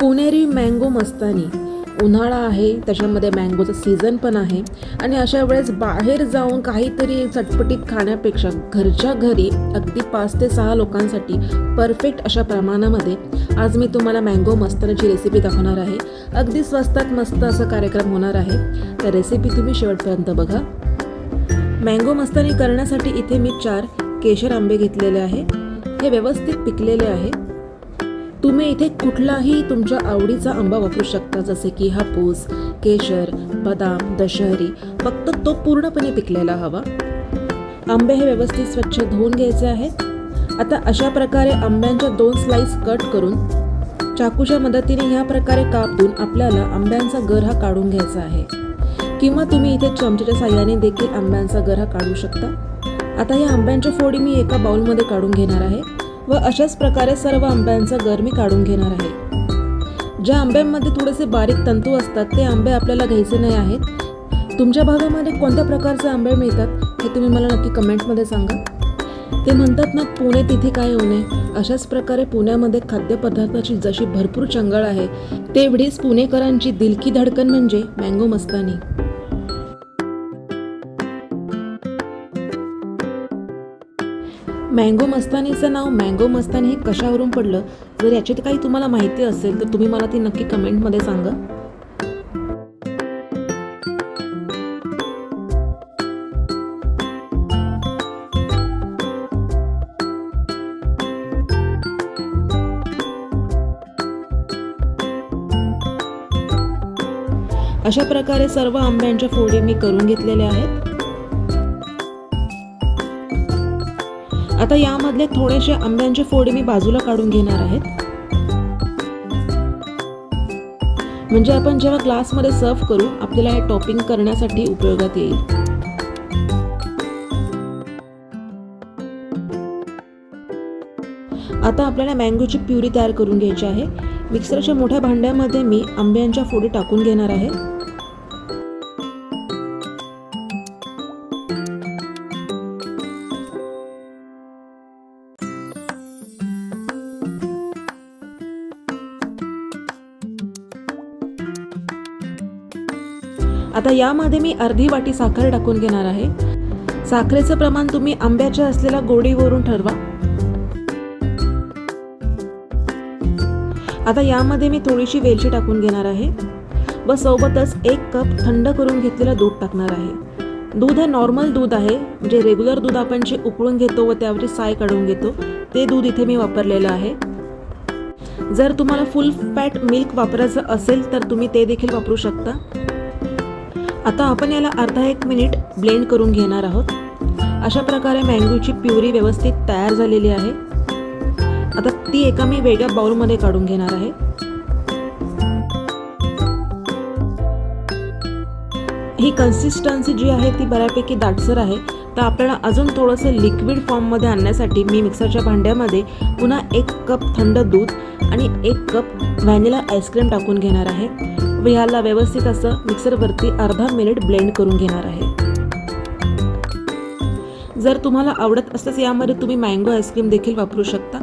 पुणेरी mango मस्तानी. उन्हाळा आहे त्याच्यामध्ये मँगोचं सीझन पण आहे. आणि अशा वेळेस बाहेर जाऊन काहीतरी चटपटीत खाण्यापेक्षा घरच्या घरी अगदी पाच ते सहा लोकांसाठी परफेक्ट अशा प्रमाणामध्ये आज मी तुम्हाला मँगो मस्तानीची रेसिपी दाखवणार आहे. अगदी स्वस्तात मस्त असा कार्यक्रम होणार आहे. तर रेसिपी तुम्ही शेवटपर्यंत बघा. मँगो मस्तानी करण्यासाठी इथे मी चार केशर आंबे घेतलेले आहे. हे व्यवस्थित पिकलेले आहे. तुम्ही इथे कुठलाही तुमच्या आवडीचा आंबा वापरू शकता जसे की हापूस केशर बदाम दशहरी. फक्त तो पूर्णपणे पिकलेला हवा. आंबे हे व्यवस्थित स्वच्छ धुवून घ्यायचे आहेत. आता अशा प्रकारे आंब्यांच्या दोन स्लाइस कट करून चाकूच्या मदतीने ह्या प्रकारे कापून आपल्याला आंब्यांचा गर हा काढून घ्यायचा आहे. किंवा तुम्ही इथे चमच्याच्या साह्याने देखील आंब्यांचा गर हा काढू शकता. आता या आंब्यांच्या फोडी मी एका बाउलमध्ये काढून घेणार आहे. व अशाच प्रकारे सर्व आंब्यांचा गर मी काढून घेणार आहे. ज्या आंब्यांमध्ये थोडेसे बारीक तंतू असतात ते आंबे आपल्याला घ्यायचे नाही आहेत. तुमच्या भागामध्ये कोणत्या प्रकारचे आंबे मिळतात हे तुम्ही मला नक्की कमेंटमध्ये सांगा. ते म्हणतात ना पुणे तिथे काय होणे अशाच प्रकारे पुण्यामध्ये खाद्यपदार्थाची जशी भरपूर चंगळ आहे तेवढीच पुणेकरांची दिलकी धडकन म्हणजे मँगो मस्तानी. मँगो मस्तानीचं नाव मँगो मस्तानी हे कशावरून पडलं? जर याची काही तुम्हाला माहिती असेल तर तुम्ही मला ती नक्की कमेंटमध्ये सांगा. अशा प्रकारे सर्व आंब्यांच्या फोडी मी करून घेतलेल्या आहेत. आता यामधले थोडेसे आंब्यांचे फोडे मी बाजूला काढून घेणार आहेत. म्हणजे आपण जेव्हा ग्लासमध्ये सर्व करू आपल्याला हे टॉपिंग करण्यासाठी उपयोगात येईल. आता आपल्याला मँगोची प्युरी तयार करून घ्यायची आहे. मिक्सरच्या मोठ्या भांड्यामध्ये मी आंब्यांच्या फोडी टाकून घेणार आहे. आता यामध्ये मी अर्धी वाटी साखर टाकून घेणार आहे. साखरेचं प्रमाण तुम्ही आंब्याच्या असलेल्या गोडीवरून ठरवा. आता यामध्ये मी थोडीशी वेलची टाकून घेणार आहे. व सोबतच एक कप थंड करून घेतलेलं दूध टाकणार आहे. दूध हे नॉर्मल दूध आहे. म्हणजे रेग्युलर दूध आपण जे उकळून घेतो व त्यावरची साय काढून घेतो ते दूध इथे मी वापरलेलं आहे. जर तुम्हाला फुल फॅट मिल्क वापरायचं असेल तर तुम्ही ते देखील वापरू शकता. आता आपण याला अर्धा एक मिनिट ब्लेंड करून घेणार आहोत. अशा प्रकारे मँगोची प्युरी व्यवस्थित तयार झालेली आहे. आता ती एका मी वेगळ्या बाउलमध्ये काढून घेणार आहे. ही कन्सिस्टन्सी जी आहे ती बऱ्यापैकी दाटसर आहे. तर आपल्याला अजून थोडंसं लिक्विड फॉर्ममध्ये आणण्यासाठी मी मिक्सरच्या भांड्यामध्ये पुन्हा एक कप थंड दूध आणि एक कप व्हॅनिला आईस्क्रीम टाकून घेणार आहे. व ह्याला व्यवस्थित असं मिक्सरवरती अर्धा मिनिट ब्लेंड करून घेणार आहे. जर तुम्हाला आवडत असल्यास यामध्ये तुम्ही मँगो आईस्क्रीम देखील वापरू शकता.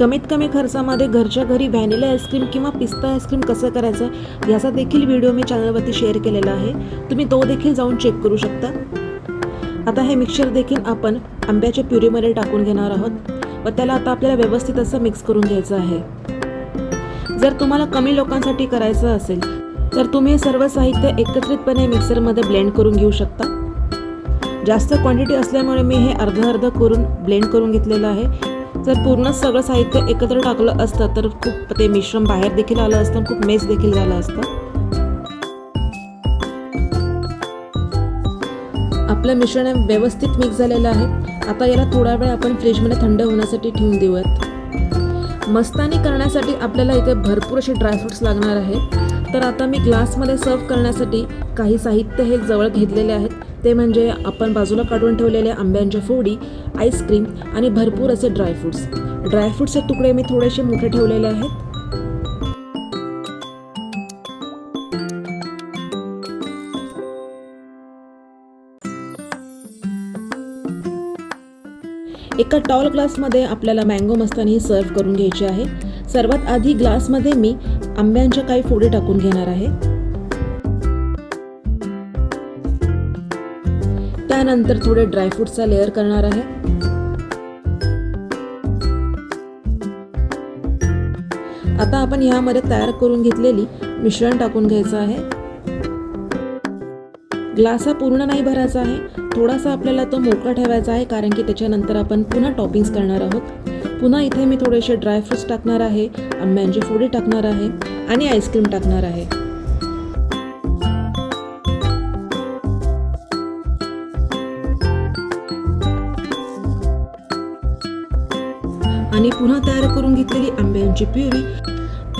कमीत कमी खर्चामध्ये घरच्या घरी व्हॅनिला आईस्क्रीम किंवा पिस्ता आईस्क्रीम कसं करायचं याचा देखील व्हिडिओ मी चॅनलवरती शेअर केलेला आहे. तुम्ही तो देखील जाऊन चेक करू शकता. आता हे मिक्सचर देखील आपण आंब्याच्या प्युरीमध्ये टाकून घेणार आहोत व त्याला आता आपल्याला व्यवस्थित असं मिक्स करून घ्यायचं आहे. जर तुम्हाला कमी लोकांसाठी करायचं असेल तर तुम्ही हे सर्व साहित्य एकत्रितपणे मिक्सरमध्ये ब्लेंड करून घेऊ शकता. जास्त क्वांटिटी असल्यामुळे मी हे अर्ध अर्ध करून ब्लेंड करून घेतलेलं आहे. जर पूर्ण सगळं साहित्य एकत्र टाकलं असतं तर खूप ते मिश्रण बाहेर देखील आलं असतं खूप मेस देखील झालं असतं. आपलं मिश्रण व्यवस्थित मिक्स झालेलं आहे. आता याला थोडा वेळ आपण फ्रीजमध्ये थंड होण्यासाठी ठेवून देऊयात. मस्तानी करण्यासाठी आपल्याला इथे भरपूर असे ड्रायफ्रुट्स लागणार आहेत. तर आता मी ग्लासमध्ये सर्व करण्यासाठी काही साहित्य हे जवळ घेतलेले आहेत. ते म्हणजे आपण बाजूला काढून ठेवलेल्या आंब्यांच्या फोडी आईस्क्रीम आणि भरपूर असे ड्रायफ्रुट्स ड्रायफ्रुट्सचे तुकडे मी थोडेसे मोठे ठेवलेले आहेत. एका टॉल ग्लासमध्ये आपल्याला मँगो मस्तानी सर्व करून घ्यायची आहे. सर्वात आधी ग्लासमध्ये मी आंब्यांच्या काही फोडी टाकून घेणार आहे. त्यानंतर थोडे ड्रायफ्रूटचा लेअर करणार आहे. आता आपण ह्यामध्ये तयार करून घेतलेली मिश्रण टाकून घ्यायचं आहे. ग्लास हा पूर्ण नाही भरायचा आहे. थोडासा आपल्याला तो मोकळा ठेवायचा आहे कारण की त्याच्यानंतर आपण पुन्हा टॉपिंग्स करणार आहोत. पुन्हा इथे मी थोडेसे ड्रायफ्रुट्स टाकणार आहे आंब्यांची फोडी टाकणार आहे आणि आईस्क्रीम टाकणार आहे. आणि पुन्हा तयार करून घेतलेली आंब्यांची प्युरी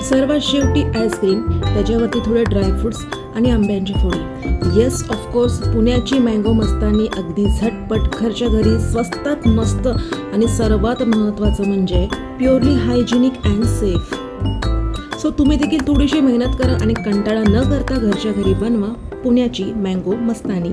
सर्वात शेवटी आईस्क्रीम त्याच्यावरती थोडे ड्रायफ्रुट्स आणि आंब्यांची फोडी. येस ऑफकोर्स पुण्याची मँगो मस्तानी अगदी झटपट घरच्या घरी स्वस्तात मस्त आणि सर्वात महत्त्वाचं म्हणजे purely hygienic and safe so तुम्ही देखील थोडीशी मेहनत करा आणि कंटाळा न करता घरच्या घरी बनवा पुण्याची मँगो मस्तानी.